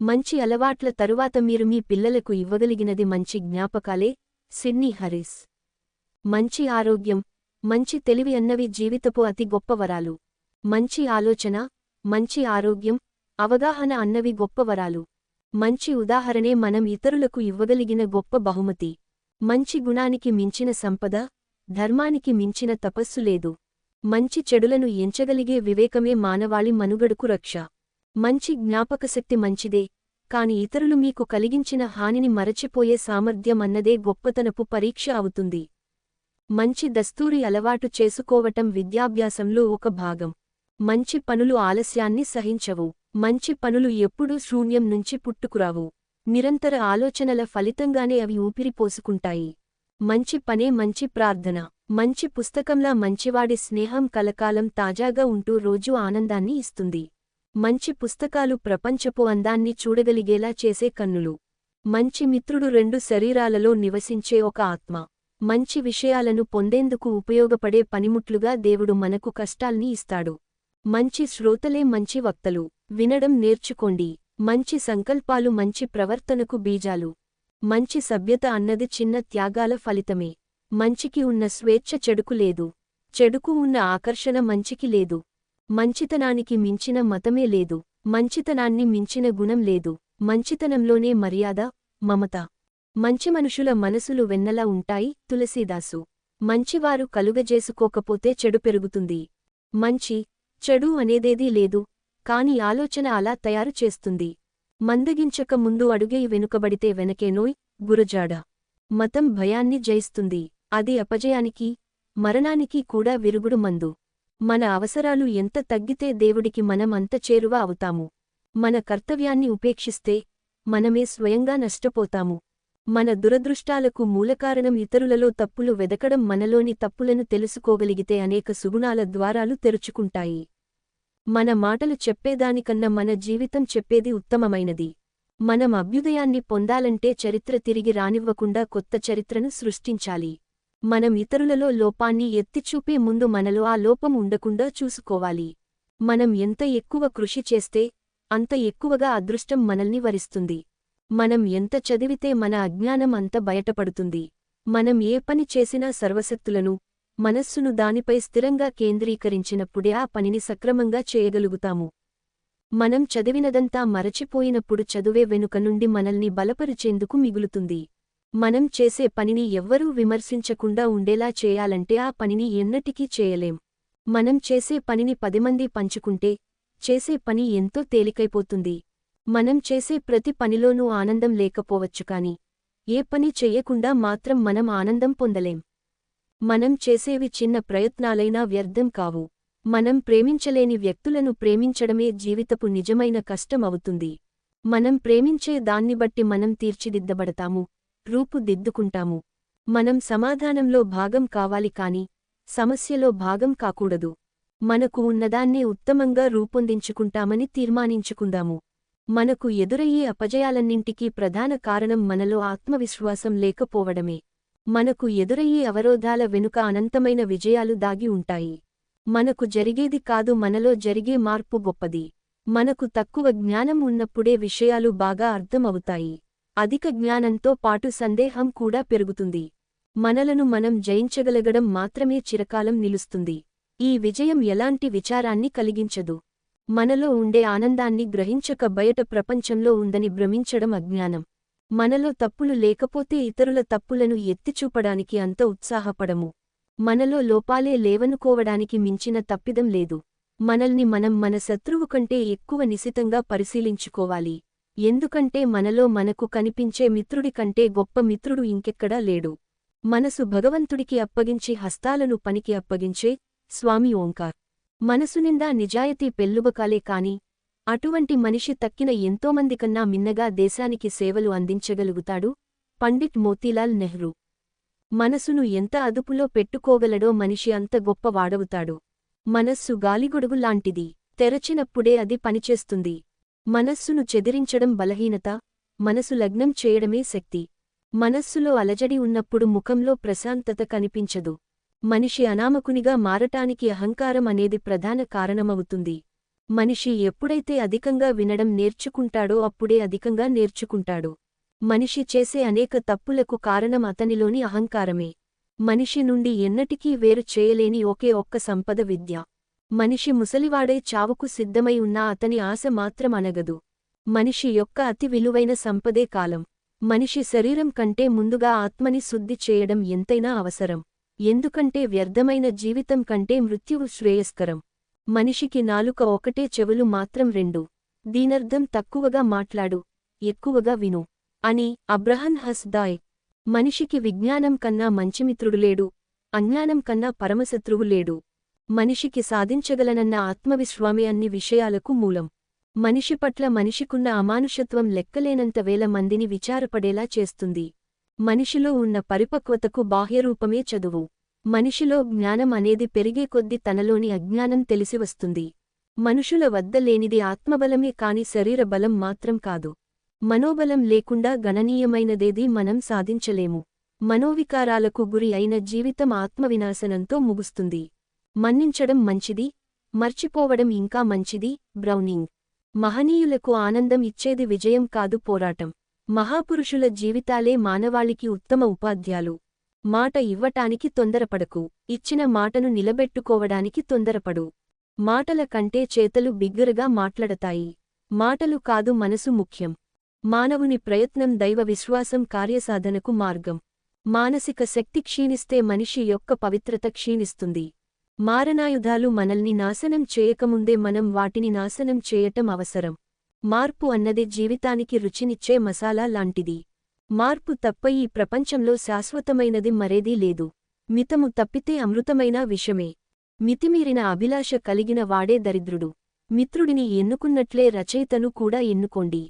మంచి అలవాట్ల తరువాత మీరు మీ పిల్లలకు ఇవ్వగలిగినది మంచి జ్ఞాపకాలే. Sydney Harris. మంచి ఆరోగ్యం మంచి తెలివి అన్నవి జీవితపు అతి గొప్ప వరాలు. మంచి ఆలోచన మంచి ఆరోగ్యం అవగాహన అన్నవి గొప్ప వరాలు. మంచి ఉదాహరణే మనం ఇతరులకు ఇవ్వగలిగిన గొప్ప బహుమతి. మంచి గుణానికి మించిన సంపద ధర్మానికి మించిన తపస్సు లేదు. మంచి చెడులను ఎంచగలిగే వివేకమే మానవాళి మనుగడకు రక్ష. మంచి జ్ఞాపకశక్తి మంచిదే కాని ఇతరులు మీకు కలిగించిన హానిని మరచిపోయే సామర్థ్యం అన్నదే గొప్పతనపు పరీక్ష అవుతుంది. మంచి దస్తూరి అలవాటు చేసుకోవటం విద్యాభ్యాసంలో ఒక భాగం. మంచి పనులు ఆలస్యాన్ని సహించవు. మంచి పనులు ఎప్పుడూ శూన్యం నుంచి పుట్టుకురావు. నిరంతర ఆలోచనల ఫలితంగానే అవి ఊపిరిపోసుకుంటాయి మంచి పనే మంచి ప్రార్థన. మంచి పుస్తకంలా మంచివాడి స్నేహం కలకాలం తాజాగా ఉంటూ రోజూ ఆనందాన్ని ఇస్తుంది. మంచి పుస్తకాలు ప్రపంచపు అందాన్ని చూడగలిగేలా చేసే కన్నులు. మంచి మిత్రుడు రెండు శరీరాలలో నివసించే ఒక ఆత్మ. మంచి విషయాలను పొందేందుకు ఉపయోగపడే పనిముట్లుగా దేవుడు మనకు కష్టాల్ని ఇస్తాడు. మంచి శ్రోతలే మంచి వక్తలు. వినడం నేర్చుకోండి. మంచి సంకల్పాలు మంచి ప్రవర్తనకు బీజాలు. మంచి సభ్యత అన్నది చిన్న త్యాగాల ఫలితమే. మంచికి ఉన్న స్వేచ్ఛ చెడుకు లేదు. చెడుకు ఉన్న ఆకర్షణ మంచికి లేదు. మంచితనానికి మించిన మతమే లేదు మంచితనాన్ని మించిన గుణం లేదు మంచితనంలోనే మర్యాద మమత. మంచి మనుషుల మనసులు వెన్నలా ఉంటాయి తులసీదాసు. మంచివారు కలుగజేసుకోకపోతే చెడు పెరుగుతుంది. మంచి చెడు అనేదేదీ లేదు కాని ఆలోచన అలా తయారు చేస్తుంది. మందగించక ముందు అడుగై వెనుకబడితే వెనకేనోయ్ గురజాడ. మతం భయాన్ని జయిస్తుంది అది అపజయానికి మరణానికి కూడా విరుగుడు మందు. మన అవసరాలు ఎంత తగ్గితే దేవుడికి మనం అంత చేరువ అవుతాము. మన కర్తవ్యాన్ని ఉపేక్షిస్తే మనమే స్వయంగా నష్టపోతాము. మన దురదృష్టాలకు మూలకారణం ఇతరులలో తప్పులు వెదకడం మనలోని తప్పులను తెలుసుకోగలిగితే అనేక సుగుణాల ద్వారాలు తెరుచుకుంటాయి. మన మాటలు చెప్పేదానికన్నా మన జీవితం చెప్పేది ఉత్తమమైనది. మనం అభ్యుదయాన్ని పొందాలంటే చరిత్ర తిరిగి రానివ్వకుండా కొత్త చరిత్రను సృష్టించాలి. మనం ఇతరులలో లోపాన్ని ఎత్తిచూపే ముందు మనలో ఆ లోపం ఉండకుండా చూసుకోవాలి. మనం ఎంత ఎక్కువ కృషి చేస్తే అంత ఎక్కువగా అదృష్టం మనల్ని వరిస్తుంది. మనం ఎంత చదివితే మన అజ్ఞానం అంత బయటపడుతుంది. మనం ఏ పని చేసినా సర్వశక్తులను మనస్సును దానిపై స్థిరంగా కేంద్రీకరించినప్పుడే ఆ పనిని సక్రమంగా చేయగలుగుతాము. మనం చదివినదంతా మరచిపోయినప్పుడు చదువే వెనుక నుండి మనల్ని బలపరిచేందుకు మిగులుతుంది. మనం చేసే పనిని ఎవ్వరూ విమర్శించకుండా ఉండేలా చేయాలంటే ఆ పనిని ఎన్నటికీ చేయలేం. మనం చేసే పనిని పదిమంది పంచుకుంటే చేసే పని ఎంతో తేలికైపోతుంది. మనం చేసే ప్రతి పనిలోనూ ఆనందం లేకపోవచ్చు కాని ఏ పని చెయ్యకుండా మాత్రం మనం ఆనందం పొందలేం. మనం చేసేవి చిన్న ప్రయత్నాలైనా వ్యర్థం కావు. మనం ప్రేమించలేని వ్యక్తులను ప్రేమించడమే జీవితపు నిజమైన కష్టం అవుతుంది మనం ప్రేమించే దాన్ని బట్టి మనం తీర్చిదిద్దబడతాము. రూపుదిద్దుకుంటాము. మనం సమాధానంలో భాగం కావాలి కాని సమస్యలో భాగం కాకూడదు. మనకు ఉన్నదాన్నే ఉత్తమంగా రూపొందించుకుంటామని తీర్మానించుకుందాము. మనకు ఎదురయ్యే అపజయాలన్నింటికీ ప్రధాన కారణం మనలో ఆత్మవిశ్వాసం లేకపోవడమే. మనకు ఎదురయ్యే అవరోధాల వెనుక అనంతమైన విజయాలు దాగి ఉంటాయి. మనకు జరిగేది కాదు మనలో జరిగే మార్పు గొప్పది. మనకు తక్కువ జ్ఞానం ఉన్నప్పుడే విషయాలు బాగా అర్థమవుతాయి. అధిక జ్ఞానంతో పాటు సందేహం కూడా పెరుగుతుంది. మనలను మనం జయించగలగడం మాత్రమే చిరకాలం నిలుస్తుంది. ఈ విజయం ఎలాంటి విచారాన్ని కలిగించదు. మనలో ఉండే ఆనందాన్ని గ్రహించక బయట ప్రపంచంలో ఉందని భ్రమించడం అజ్ఞానం. మనలో తప్పులు లేకపోతే ఇతరుల తప్పులను ఎత్తిచూపడానికి అంత ఉత్సాహపడము. మనలో లోపాలే లేవనుకోవడానికి మించిన తప్పిదం లేదు. మనల్ని మనం మన శత్రువు కంటే ఎక్కువ నిశితంగా పరిశీలించుకోవాలి. ఎందుకంటే మనలో మనకు కనిపించే మిత్రుడి కంటే గొప్ప మిత్రుడు ఇంకెక్కడా లేడు. మనసు భగవంతుడికి అప్పగించి హస్తాలను పనికి అప్పగించే స్వామి ఓంకార్. మనసునిందా నిజాయితీ పెల్లుబకాలే కాని అటువంటి మనిషి తక్కిన ఎంతోమందికన్నా మిన్నగా దేశానికి సేవలు అందించగలుగుతాడు పండిట్ మోతీలాల్ నెహ్రూ. మనసును ఎంత అదుపులో పెట్టుకోగలడో మనిషి అంత గొప్ప వాడవుతాడు మనస్సు గాలిగొడుగులాంటిది తెరచినప్పుడే అది పనిచేస్తుంది. మనస్సును చెదిరించడం బలహీనత మనసు లగ్నం చేయడమే శక్తి. మనస్సులో అలజడి ఉన్నప్పుడు ముఖంలో ప్రశాంతత కనిపించదు. మనిషి అనామకునిగా మారటానికి అహంకారం అనేది ప్రధాన కారణమవుతుంది. మనిషి ఎప్పుడైతే అధికంగా వినడం నేర్చుకుంటాడో అప్పుడే అధికంగా నేర్చుకుంటాడు. మనిషి చేసే అనేక తప్పులకు కారణం అతనిలోని అహంకారమే. మనిషి నుండి ఎన్నటికీ వేరు చేయలేని ఒకే ఒక్క సంపద విద్య. మనిషి ముసలివాడే చావుకు సిద్ధమై ఉన్నా అతని ఆశ మాత్రం అనగదు. మనిషి యొక్క అతి విలువైన సంపదే కాలం. మనిషి శరీరం కంటే ముందుగా ఆత్మని శుద్ధి చేయడం ఎంతైనా అవసరం. ఎందుకంటే వ్యర్థమైన జీవితం కంటే మృత్యువు శ్రేయస్కరం. మనిషికి నాలుక ఒకటే చెవులు మాత్రం రెండు. దీనర్థం తక్కువగా మాట్లాడు ఎక్కువగా విను అని అబ్రహన్ హస్ దాయ్. మనిషికి విజ్ఞానం కన్నా మంచిమిత్రుడు లేడు అజ్ఞానం కన్నా పరమశత్రువు లేడు. మనిషికి సాధించగలనన్న ఆత్మవిశ్వామే అన్ని విషయాలకు మూలం. మనిషి పట్ల మనిషికున్న అమానుషత్వం లెక్కలేనంత వేల మందిని విచారపడేలా చేస్తుంది. మనిషిలో ఉన్న పరిపక్వతకు బాహ్యరూపమే చదువు. మనిషిలో జ్ఞానం అనేది పెరిగే కొద్దీ తనలోని అజ్ఞానం తెలిసివస్తుంది మనుషుల వద్ద లేనిది ఆత్మబలమే కాని శరీర బలం మాత్రం కాదు. మనోబలం లేకుండా గణనీయమైనదేదీ మనం సాధించలేము. మనోవికారాలకు గురి అయిన జీవితం ఆత్మవినాశనంతో ముగుస్తుంది. మన్నించడం మంచిది మర్చిపోవడం ఇంకా మంచిది. బ్రౌనింగ్. మహనీయులకు ఆనందం ఇచ్చేది విజయం కాదు పోరాటం. మహాపురుషుల జీవితాలే మానవాళికి ఉత్తమ ఉపాధ్యాలు మాట ఇవ్వటానికి తొందరపడకు. ఇచ్చిన మాటను నిలబెట్టుకోవడానికి తొందరపడు. మాటల కంటే చేతలు బిగ్గరగా మాట్లాడతాయి. మాటలు కాదు మనసు ముఖ్యం. మానవుని ప్రయత్నం దైవ విశ్వాసం కార్యసాధనకు మార్గం. మానసిక శక్తి క్షీణిస్తే మనిషి యొక్క పవిత్రత క్షీణిస్తుంది. మారణాయుధాలు మనల్ని నాశనం చేయకముందే మనం వాటిని నాశనం చేయటం అవసరం. మార్పు అన్నది జీవితానికి రుచినిచ్చే మసాలా లాంటిది. మార్పు తప్ప ఈ ప్రపంచంలో శాశ్వతమైనది మరేదీ లేదు. మితము తప్పితే అమృతమైన విషమే. మితిమీరిన అభిలాష కలిగిన వాడే దరిద్రుడు. మిత్రుడిని ఎన్నుకున్నట్లే రచయితను కూడా ఎన్నుకోండి.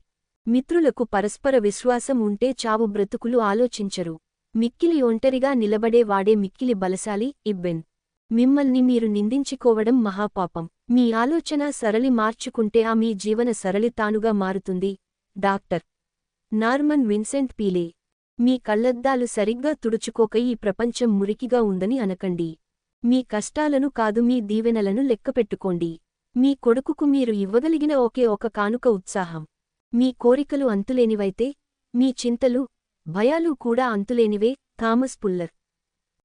మిత్రులకు పరస్పర విశ్వాసం ఉంటే చావు బ్రతుకులు ఆలోచించరు. మిక్కిలి ఒంటరిగా నిలబడే వాడే మిక్కిలి బలశాలి ఇబ్బెన్. మిమ్మల్ని మీరు నిందించుకోవడం మహాపాపం. మీ ఆలోచన సరళి మార్చుకుంటే ఆ మీ జీవన సరళి తానుగా మారుతుంది. డాక్టర్ నార్మన్ విన్సెంట్ పీలే మీ కళ్ళద్దాలు సరిగ్గా తుడుచుకోక ఈ ప్రపంచం మురికిగా ఉందని అనకండి. మీ కష్టాలను కాదు మీ దీవెనలను లెక్కపెట్టుకోండి. మీ కొడుకుకు మీరు ఇవ్వగలిగిన ఒకే ఒక కానుక ఉత్సాహం. మీ కోరికలు అంతులేనివైతే మీ చింతలు భయాలు కూడా అంతులేనివే. థామస్ పుల్లర్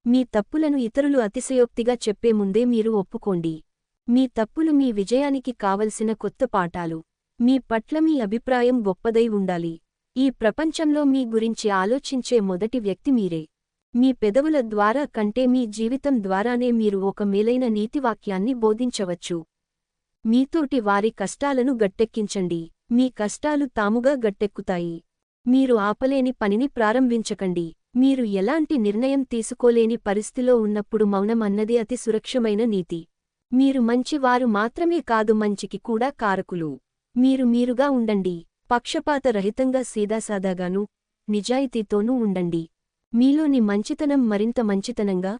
మీ తప్పులను ఇతరులు అతిశయోక్తిగా చెప్పే ముందే మీరు ఒప్పుకోండి. మీ తప్పులు మీ విజయానికి కావలసిన కొత్త పాఠాలు. మీ పట్ల మీ అభిప్రాయం గొప్పదై ఉండాలి. ఈ ప్రపంచంలో మీ గురించి ఆలోచించే మొదటి వ్యక్తి మీరే. మీ పెదవుల ద్వారా కంటే మీ జీవితం ద్వారానే మీరు ఒక మేలైన నీతివాక్యాన్ని బోధించవచ్చు. మీతోటి వారి కష్టాలను గట్టెక్కించండి. మీ కష్టాలు తాముగా గట్టెక్కుతాయి. మీరు ఆపలేని పనిని ప్రారంభించకండి. మీరు ఎలాంటి నిర్ణయం తీసుకోలేని పరిస్థితిలో ఉన్నప్పుడు మౌనం అన్నది అతి సురక్షమైన నీతి. మీరు మంచివారు మాత్రమే కాదు మంచికి కూడా కారకులు. మీరు మీరుగా ఉండండి. పక్షపాత రహితంగా సీదాసాదాగాను నిజాయితీతోనూ ఉండండి. మీలోని మంచితనం మరింత మంచితనంగా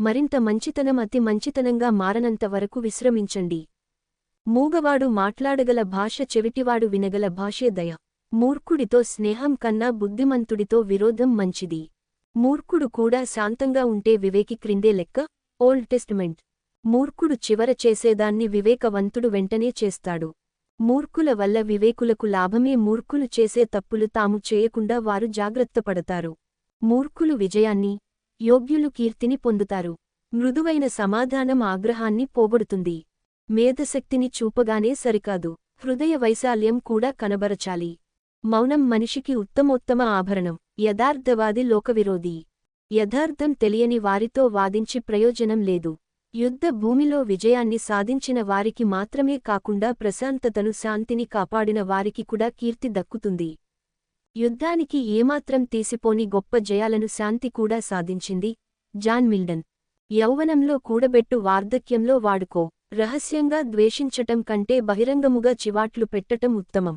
మరింత మంచితనం అతి మంచితనంగా మారనంత వరకు విశ్రమించండి. మూగవాడు మాట్లాడగల భాష చెవిటివాడు వినగల భాషే దయ. మూర్ఖుడితో స్నేహం కన్నా బుద్ధిమంతుడితో విరోధం మంచిది. మూర్ఖుడు కూడా శాంతంగా ఉంటే వివేకి క్రిందే లెక్క ఓల్డ్ టెస్టిమెంట్. మూర్ఖుడు చివర చేసేదాన్ని వివేకవంతుడు వెంటనే చేస్తాడు. మూర్ఖుల వల్ల వివేకులకు లాభమే మూర్ఖులు చేసే తప్పులు తాము చేయకుండా వారు జాగ్రత్తపడతారు మూర్ఖులు విజయాన్ని యోగ్యులు కీర్తిని పొందుతారు. మృదువైన సమాధానం ఆగ్రహాన్ని పోగొడుతుంది. మేధశక్తిని చూపగానే సరికాదు. హృదయ వైశాల్యం కూడా కనబరచాలి. మౌనం మనిషికి ఉత్తమోత్తమ ఆభరణం. యథార్థవాది లోకవిరోధి. యథార్థం తెలియని వారితో వాదించి ప్రయోజనం లేదు. యుద్ధ భూమిలో విజయాన్ని సాధించిన వారికి మాత్రమే కాకుండా ప్రశాంతతను శాంతిని కాపాడిన వారికి కూడా కీర్తి దక్కుతుంది. యుద్ధానికి ఏమాత్రం తీసిపోని గొప్ప జయాలను శాంతి కూడా సాధించింది. జాన్ మిల్డన్. యౌవనంలో కూడబెట్టు వార్ధక్యంలో వాడుకో. రహస్యంగా ద్వేషించటం కంటే బహిరంగముగా చివాట్లు పెట్టటం ఉత్తమం.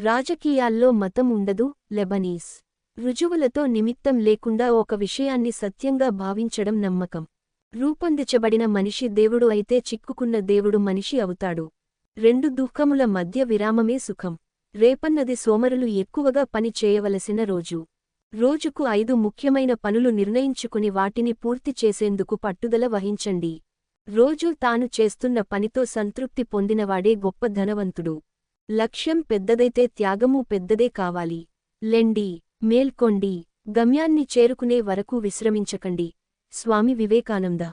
రాజకీయాల్లో మతం ఉండదు లెబనీస్ రుజువులతో నిమిత్తం లేకుండా ఒక విషయాన్ని సత్యంగా భావించడం నమ్మకం. రూపొందించబడిన మనిషి దేవుడు అయితే చిక్కుకున్న దేవుడు మనిషి అవుతాడు. రెండు దుఃఖముల మధ్య విరామమే సుఖం. రేపన్నది సోమరులు ఎక్కువగా పని చేయవలసిన రోజు. రోజుకు ఐదు ముఖ్యమైన పనులు నిర్ణయించుకుని వాటిని పూర్తి చేసేందుకు పట్టుదల వహించండి. రోజూ తాను చేస్తున్న పనితో సంతృప్తి పొందినవాడే గొప్ప ధనవంతుడు. లక్ష్యం పెద్దదైతే త్యాగమూ పెద్దదే కావాలి. లెండి మేల్కొండి గమ్యాన్ని చేరుకునే వరకు విశ్రమించకండి. స్వామి వివేకానంద.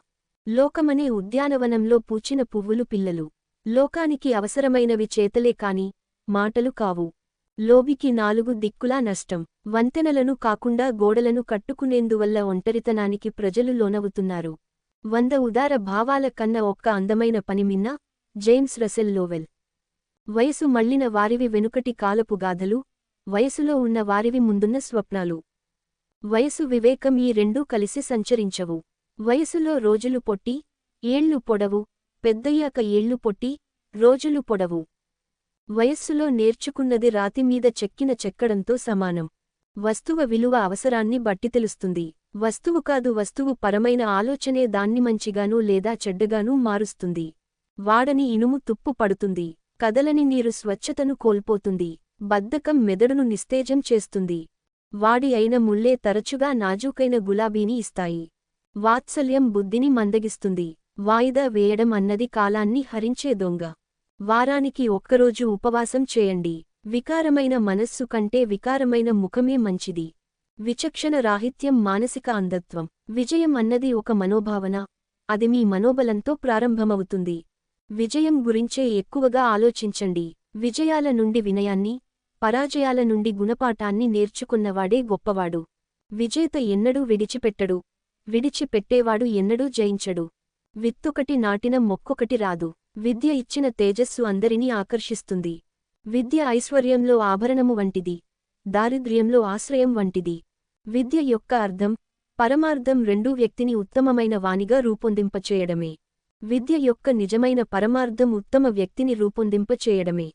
లోకమనే ఉద్యానవనంలో పూచిన పువ్వులు పిల్లలు. లోకానికి అవసరమైనవి చేతలే కాని మాటలు కావు. లోబికి నాలుగు దిక్కులా నష్టం. వంతెనలను కాకుండా గోడలను కట్టుకునేందువల్ల ఒంటరితనానికి ప్రజలు లోనవుతున్నారు. వంద ఉదార భావాల కన్న ఒక్క అందమైన పనిమిన్న జేమ్స్ రసెల్ లోవెల్. వయసు మళ్ళిన వారివి వెనుకటి కాలపు గాథలు వయసులో ఉన్న వారివి ముందున్న స్వప్నాలు. వయసు వివేకం ఈ రెండూ కలిసి సంచరించవు. వయసులో రోజులు పొట్టి ఏళ్ళు పొడవు పెద్దయ్యాక ఏళ్ళు పొట్టి రోజులు పొడవు. వయస్సులో నేర్చుకున్నది రాతిమీద చెక్కిన చెక్కడంతో సమానం. వస్తువ విలువ అవసరాన్ని బట్టి తెలుస్తుంది. వస్తువు కాదు వస్తువు పరమైన ఆలోచనే దాన్ని మంచిగానూ లేదా చెడ్డగానూ మారుస్తుంది. వాడని ఇనుము తుప్పు పడుతుంది. కదలని నీరు స్వచ్ఛతను కోల్పోతుంది బద్ధకం మెదడును నిస్తేజం చేస్తుంది. వాడి అయిన ముల్లే తరచుగా నాజూకైన గులాబీని ఇస్తాయి. వాత్సల్యం బుద్ధిని మందగిస్తుంది. వాయిదా వేయడం అన్నది కాలాన్ని హరించే దొంగ. వారానికి ఒక్కరోజు ఉపవాసం చేయండి. వికారమైన మనస్సు కంటే వికారమైన ముఖమే మంచిది. విచక్షణ రాహిత్యం మానసిక అంధత్వం. విజయం అన్నది ఒక మనోభావన. అది మీ మనోబలంతో ప్రారంభమవుతుంది. విజయం గురించే ఎక్కువగా ఆలోచించండి. విజయాల నుండి వినయాన్ని పరాజయాల నుండి గుణపాఠాన్ని నేర్చుకున్నవాడే గొప్పవాడు. విజేత ఎన్నడూ విడిచిపెట్టడు. విడిచిపెట్టేవాడు ఎన్నడూ జయించడు. విత్తొకటి నాటిన మొక్కొకటి రాదు. విద్య ఇచ్చిన తేజస్సు అందరినీ ఆకర్షిస్తుంది. విద్య ఐశ్వర్యంలో ఆభరణము వంటిది. దారిద్ర్యంలో ఆశ్రయం వంటిది. విద్య యొక్క అర్థం పరమార్థం రెండూ వ్యక్తిని ఉత్తమమైన వానిగా రూపొందింపచేయడమే. విద్య యొక్క నిజమైన పరమార్థం ఉత్తమ వ్యక్తిని రూపొందింపచేయడమే.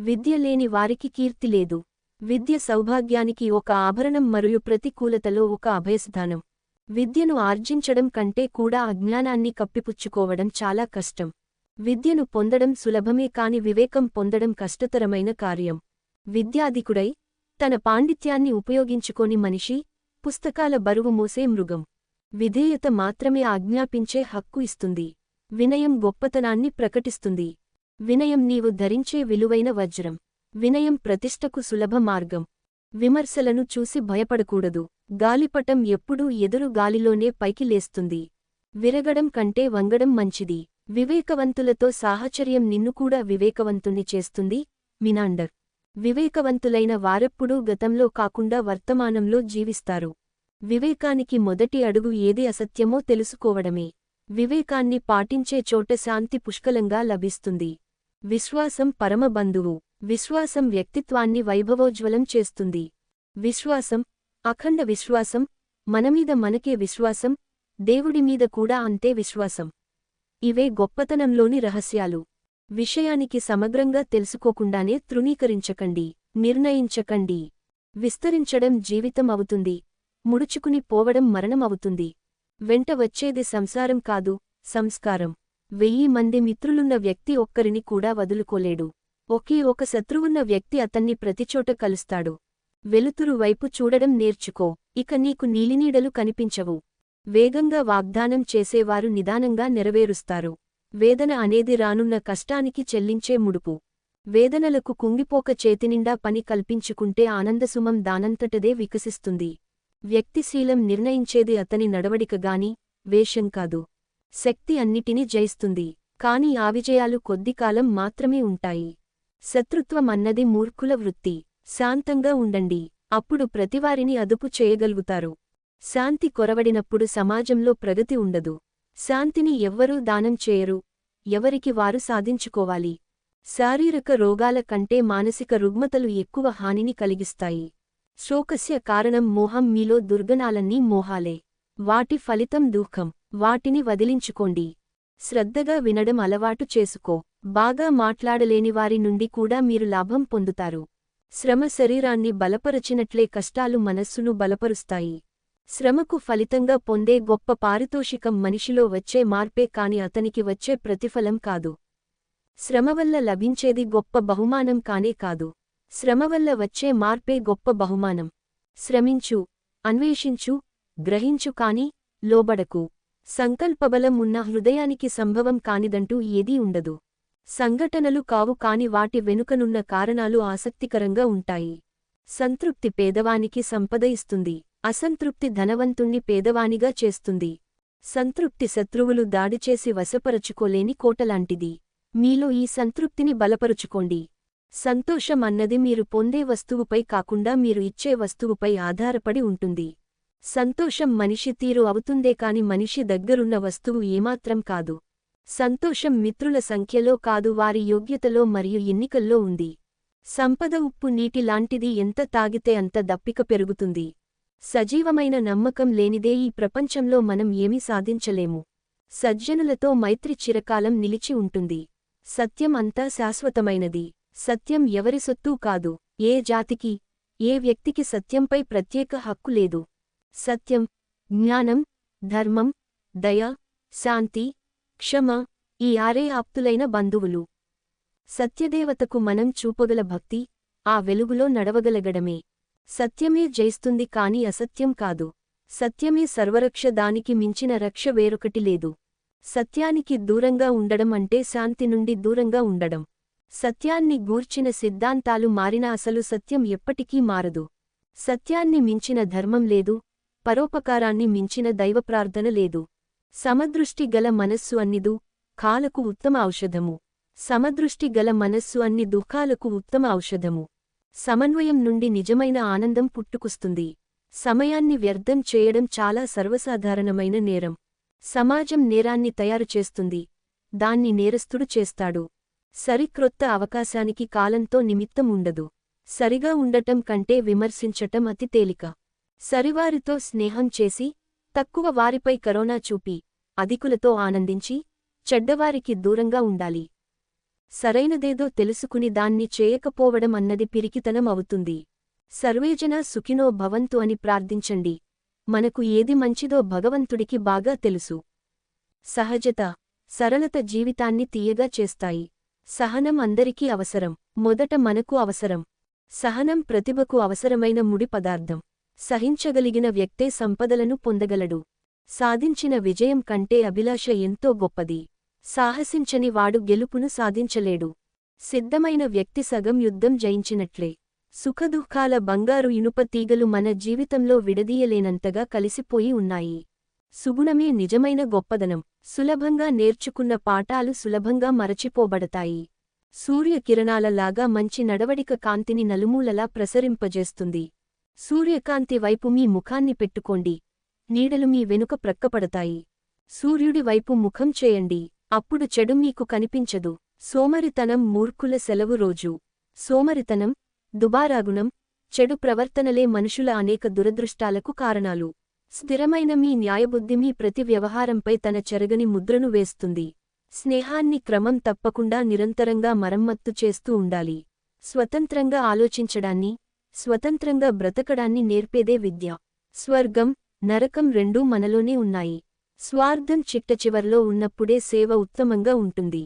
విద్య లేని వారికి కీర్తి లేదు. విద్య సౌభాగ్యానికి ఒక ఆభరణం మరియు ప్రతికూలతలో ఒక అభయస్థానం. విద్యను ఆర్జించడం కంటే కూడా అజ్ఞానాన్ని కప్పిపుచ్చుకోవడం చాలా కష్టం. విద్యను పొందడం సులభమే కాని వివేకం పొందడం కష్టతరమైన కార్యం. విద్యాధికుడై తన పాండిత్యాన్ని ఉపయోగించుకోని మనిషి పుస్తకాల బరువు మోసే మృగం. విధేయత మాత్రమే ఆజ్ఞాపించే హక్కు ఇస్తుంది. వినయం గొప్పతనాన్ని ప్రకటిస్తుంది. వినయం నీవు ధరించే విలువైన వజ్రం. వినయం ప్రతిష్టకు సులభ మార్గం. విమర్శలను చూసి భయపడకూడదు. గాలిపటం ఎప్పుడూ ఎదురు గాలిలోనే పైకి లేస్తుంది. విరగడం కంటే వంగడం మంచిది. వివేకవంతులతో సాహచర్యం నిన్ను కూడా వివేకవంతుణ్ణి చేస్తుంది మినాండర్. వివేకవంతులైన వారెప్పుడూ గతంలో కాకుండా వర్తమానంలో జీవిస్తారు. వివేకానికి మొదటి అడుగు ఏది అసత్యమో తెలుసుకోవడమే. వివేకాన్ని పాటించే చోట శాంతి పుష్కలంగా లభిస్తుంది. విశ్వాసం పరమబంధువు. విశ్వాసం వ్యక్తిత్వాన్ని వైభవోజ్వలం చేస్తుంది. విశ్వాసం అఖండ విశ్వాసం మనమీద మనకే విశ్వాసం దేవుడిమీద కూడా అంతే విశ్వాసం. ఇవే గొప్పతనంలోని రహస్యాలు. విషయానికి సమగ్రంగా తెలుసుకోకుండానే తృణీకరించకండి నిర్ణయించకండి. విస్తరించడం జీవితం అవుతుంది. ముడుచుకుని పోవడం మరణం అవుతుంది. వెంట వచ్చేది సంసారం కాదు సంస్కారం. వెయ్యి మంది మిత్రులున్న వ్యక్తి ఒక్కరిని కూడా వదులుకోలేడు. ఒకే ఒక శత్రువున్న వ్యక్తి అతన్ని ప్రతిచోట కలుస్తాడు. వెలుతురు వైపు చూడడం నేర్చుకో. ఇక నీకు నీలినీడలు కనిపించవు. వేగంగా వాగ్దానం చేసేవారు నిదానంగా నెరవేరుస్తారు. వేదన అనేది రానున్న కష్టానికి చెల్లించే ముడుపు. వేదనలకు కుంగిపోక చేతినిండా పని కల్పించుకుంటే ఆనందసుమం దానంతటదే వికసిస్తుంది. వ్యక్తిశీలం నిర్ణయించేది అతని నడవడికగాని వేషం కాదు. శక్తి అన్నిటినీ జయిస్తుంది. కాని ఆ విజయాలు కొద్దికాలం మాత్రమే ఉంటాయి. శత్రుత్వం అన్నది మూర్ఖుల వృత్తి. శాంతంగా ఉండండి. అప్పుడు ప్రతివారిని అదుపు చేయగలుగుతారు. శాంతి కొరవడినప్పుడు సమాజంలో ప్రగతి ఉండదు. శాంతిని ఎవ్వరూ దానం చేయరు. ఎవరికి వారు సాధించుకోవాలి. శారీరక రోగాల కంటే మానసిక రుగ్మతలు ఎక్కువ హానిని కలిగిస్తాయి. శోకస్య కారణం మోహం మీలో దుర్గణాలన్నీ మోహాలే. వాటి ఫలితం దుఃఖం. వాటిని వదిలించుకోండి. శ్రద్ధగా వినడం అలవాటు చేసుకో. బాగా మాట్లాడలేని వారి నుండి కూడా మీరు లాభం పొందుతారు. శ్రమ శరీరాన్ని బలపరచినట్లే కష్టాలు మనస్సును బలపరుస్తాయి. శ్రమకు ఫలితంగా పొందే గొప్ప పారితోషికం మనిషిలో వచ్చే మార్పే కాని అతనికి వచ్చే ప్రతిఫలం కాదు. శ్రమ వల్ల లభించేది గొప్ప బహుమానం కానే కాదు. శ్రమ వల్ల వచ్చే మార్పే గొప్ప బహుమానం. శ్రమించు అన్వేషించు గ్రహించు కాని లోబడకు. సంకల్పబలం ఉన్న హృదయానికి సంభవం కానిదంటూ ఏదీ ఉండదు. సంఘటనలు కావు కాని వాటి వెనుకనున్న కారణాలు ఆసక్తికరంగా ఉంటాయి. సంతృప్తి పేదవానికి సంపద ఇస్తుంది. అసంతృప్తి ధనవంతుణ్ణి పేదవానిగా చేస్తుంది. సంతృప్తి శత్రువులు దాడిచేసి వశపరచుకోలేని కోటలాంటిది మీలో ఈ సంతృప్తిని బలపరుచుకోండి. సంతోషం అన్నది మీరు పొందే వస్తువుపై కాకుండా మీరు ఇచ్చే వస్తువుపై ఆధారపడి ఉంటుంది. సంతోషం మనిషి తీరు అవుతుందే కాని మనిషి దగ్గరున్న వస్తువు ఏమాత్రం కాదు. సంతోషం మిత్రుల సంఖ్యలో కాదు వారి యోగ్యతలో మరియు ఎన్నికల్లో ఉంది. సంపద ఉప్పు నీటి లాంటిది ఎంత తాగితే అంత దప్పిక పెరుగుతుంది. సజీవమైన నమ్మకం లేనిదే ఈ ప్రపంచంలో మనం ఏమీ సాధించలేము. సజ్జనులతో మైత్రి చిరకాలం నిలిచి ఉంటుంది. సత్యం అంతా శాశ్వతమైనది. సత్యం ఎవరి సొత్తూ కాదు. ఏ జాతికి ఏ వ్యక్తికి సత్యంపై ప్రత్యేక హక్కు లేదు. సత్యం జ్ఞానం ధర్మం దయ శాంతి క్షమ ఈ ఆరే ఆప్తులైన బంధువులు. సత్యదేవతకు మనం చూపగల భక్తి ఆ వెలుగులో నడవగలగడమే. సత్యమే జయిస్తుంది కాని అసత్యం కాదు. సత్యమే సర్వరక్ష దానికి మించిన రక్ష వేరొకటి లేదు. సత్యానికి దూరంగా ఉండడం అంటే శాంతి నుండి దూరంగా ఉండడం. సత్యాన్ని గూర్చిన సిద్ధాంతాలు మారినా అసలు సత్యం ఎప్పటికీ మారదు. సత్యాన్ని మించిన ధర్మం లేదు పరోపకారాన్ని మించిన దైవప్రార్థన లేదు. సమదృష్టి గల మనస్సు అన్నిదు కాలకు ఉత్తమ ఔషధము. సమదృష్టి గల మనస్సు అన్ని దుఃఖాలకు ఉత్తమ ఔషధము. సమన్వయం నుండి నిజమైన ఆనందం పుట్టుకొస్తుంది. సమయాన్ని వ్యర్థం చేయడం చాలా సర్వసాధారణమైన నేరం. సమాజం నేరాన్ని తయారు చేస్తుంది. దాన్ని నేరస్తుడు చేస్తాడు. సరిక్రొత్త అవకాశానికి కాలంతో నిమిత్తం ఉండదు సరిగా ఉండటం కంటే విమర్శించటం అతి తేలిక. సరివారితో స్నేహం చేసి తక్కువ వారిపై కరోనా చూపి అధికులతో ఆనందించి చెడ్డవారికి దూరంగా ఉండాలి. సరైనదేదో తెలుసుకుని దాన్ని చేయకపోవడం అన్నది పిరికితనం అవుతుంది. సర్వేజన సుఖినో భవంతు అని ప్రార్థించండి. మనకు ఏది మంచిదో భగవంతుడికి బాగా తెలుసు. సహజత సరళత జీవితాన్ని తీయగా చేస్తాయి. సహనం అందరికీ అవసరం. మొదట మనకు అవసరం. సహనం ప్రతిభకు అవసరమైన ముడి పదార్థం. సహించగలిగిన వ్యక్తే సంపదలను పొందగలడు. సాధించిన విజయం కంటే అభిలాష ఎంతో గొప్పది. సాహసించని వాడు గెలుపును సాధించలేడు. సిద్ధమైన వ్యక్తి సగం యుద్ధం జయించినట్లే. సుఖదుఃఖాల బంగారు ఇనుప తీగలు మన జీవితంలో విడదీయలేనంతగా కలిసిపోయి ఉన్నాయి. సుగుణమే నిజమైన గొప్పదనం. సులభంగా నేర్చుకున్న పాఠాలు సులభంగా మరచిపోబడతాయి. సూర్యకిరణాలలాగా మంచి నడవడిక కాంతిని నలుమూలలా ప్రసరింపజేస్తుంది. సూర్యకాంతి వైపు మీ ముఖాన్ని పెట్టుకోండి. నీడలు మీ వెనుక ప్రక్కపడతాయి. సూర్యుడి వైపు ముఖం చేయండి. అప్పుడు చెడు మీకు కనిపించదు. సోమరితనం మూర్ఖుల సెలవు రోజు. సోమరితనం దుబారాగుణం చెడు ప్రవర్తనలే మనుషుల అనేక దురదృష్టాలకు కారణాలు. స్థిరమైన మీ న్యాయబుద్ధి మీ ప్రతి వ్యవహారంపై తన చెరగని ముద్రను వేస్తుంది. స్నేహాన్ని క్రమం తప్పకుండా నిరంతరంగా మరమ్మత్తు చేస్తూ ఉండాలి. స్వతంత్రంగా ఆలోచించడాన్ని స్వతంత్రంగా బ్రతకడాన్ని నేర్పేదే విద్య. స్వర్గం నరకం రెండూ మనలోనే ఉన్నాయి. స్వార్థం చిట్టచివర్లో ఉన్నప్పుడే సేవ ఉత్తమంగా ఉంటుంది.